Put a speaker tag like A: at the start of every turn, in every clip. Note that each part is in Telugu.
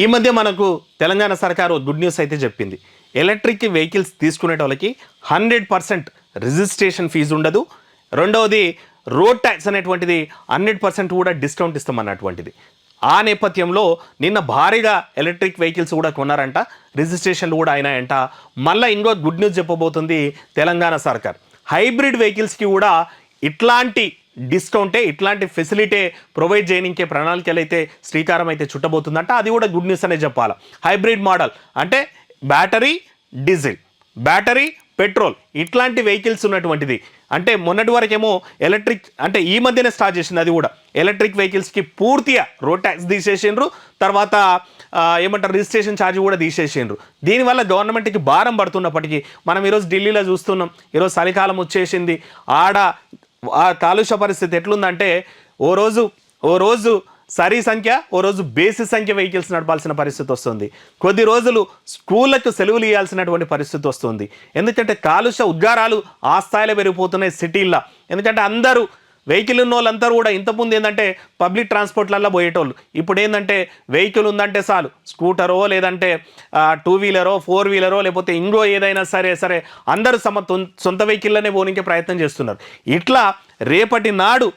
A: ఈ మధ్య మనకు తెలంగాణ సర్కారు గుడ్ న్యూస్ అయితే చెప్పింది. ఎలక్ట్రిక్ వెహికల్స్ తీసుకునే వాళ్ళకి హండ్రెడ్ పర్సెంట్ రిజిస్ట్రేషన్ ఫీజు ఉండదు. రెండవది రోడ్ ట్యాక్స్ అనేటువంటిది హండ్రెడ్ పర్సెంట్ కూడా డిస్కౌంట్ ఇస్తామన్నటువంటిది. ఆ నేపథ్యంలో నిన్న భారీగా ఎలక్ట్రిక్ వెహికల్స్ కూడా కొన్నారంట. రిజిస్ట్రేషన్లు కూడా అయినాయంట. మళ్ళీ ఇంకో గుడ్ న్యూస్ చెప్పబోతుంది తెలంగాణ సర్కార్. హైబ్రిడ్ వెహికల్స్కి కూడా ఇట్లాంటి డిస్కౌంటే ఇట్లాంటి ఫెసిలిటీ ప్రొవైడ్ చేయనికే ప్రణాళికలు అయితే శ్రీకారం అయితే చుట్టబోతుందంట. అది కూడా గుడ్ న్యూస్ అనే చెప్పాలి. హైబ్రిడ్ మోడల్ అంటే బ్యాటరీ డీజిల్ బ్యాటరీ పెట్రోల్ ఇట్లాంటి వెహికల్స్ ఉన్నటువంటిది. అంటే మొన్నటి వరకేమో ఎలక్ట్రిక్ అంటే ఈ మధ్యనే స్టార్ట్ చేసింది అది కూడా. ఎలక్ట్రిక్ వెహికల్స్కి పూర్తిగా రోడ్ ట్యాక్స్ తీసేసిండ్రు. తర్వాత ఏమంటారు రిజిస్ట్రేషన్ ఛార్జ్ కూడా తీసేసిండ్రు. దీనివల్ల గవర్నమెంట్కి భారం పడుతున్నప్పటికీ మనం ఈరోజు ఢిల్లీలో చూస్తున్నాం. ఈరోజు చలికాలం వచ్చేసింది. ఆడ ఆ కాలుష్య పరిస్థితి ఎట్లుందంటే ఓ రోజు ఓ రోజు సరి సంఖ్య ఓ రోజు బేసి సంఖ్య వెహికల్స్ నడపాల్సిన పరిస్థితి వస్తుంది. కొద్ది రోజులు స్కూళ్ళకు సెలవులు ఇవ్వాల్సినటువంటి పరిస్థితి వస్తుంది. ఎందుకంటే కాలుష్య ఉద్గారాలు ఆ స్థాయిలో పెరిగిపోతున్నాయి సిటీల్లో. ఎందుకంటే అందరూ వెహికల్ ఉన్న వాళ్ళంతా కూడా ఇంతకుముందు ఏంటంటే పబ్లిక్ ట్రాన్స్పోర్ట్లలో పోయేటోళ్ళు. ఇప్పుడు ఏంటంటే వెహికల్ ఉందంటే చాలు. స్కూటరో లేదంటే టూ వీలరో ఫోర్ వీలరో లేకపోతే ఇంకో ఏదైనా సరే సరే అందరూ సమ సొంత వెహికల్లోనే పోనీకే ప్రయత్నం చేస్తున్నారు. ఇట్లా రేపటి నాడు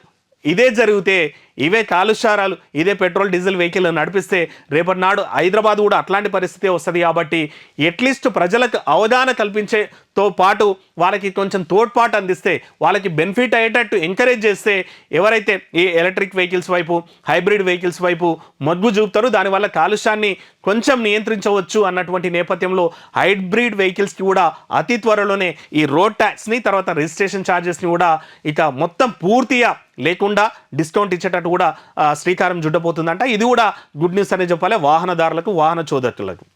A: ఇదే జరిగితే ఇవే కాలుష్యారాలు ఇదే పెట్రోల్ డీజిల్ వెహికల్ నడిపిస్తే రేపటి నాడు హైదరాబాద్ కూడా అట్లాంటి పరిస్థితి వస్తుంది కాబట్టి ఎట్లీస్ట్ ప్రజలకు అవగాహన కల్పించేతో పాటు వాళ్ళకి కొంచెం తోడ్పాటు అందిస్తే వాళ్ళకి బెనిఫిట్ అయ్యేటట్టు ఎంకరేజ్ చేస్తే ఎవరైతే ఈ ఎలక్ట్రిక్ వెహికల్స్ వైపు హైబ్రిడ్ వెహికల్స్ వైపు మొగ్గు చూపుతారో దానివల్ల కాలుష్యాన్ని కొంచెం నియంత్రించవచ్చు అన్నటువంటి నేపథ్యంలో హైబ్రిడ్ వెహికల్స్కి కూడా అతి త్వరలోనే ఈ రోడ్ ట్యాక్స్ని తర్వాత రిజిస్ట్రేషన్ ఛార్జెస్ని కూడా ఇక మొత్తం పూర్తిగా లేకుండా డిస్కౌంట్ ఇచ్చేటట్టు కూడా శ్రీకారం జుడ్డపోతుందంట ఇది కూడా గుడ్ న్యూస్ అనే చెప్పాలి. వాహనదారులకు వాహన చోదకులకు.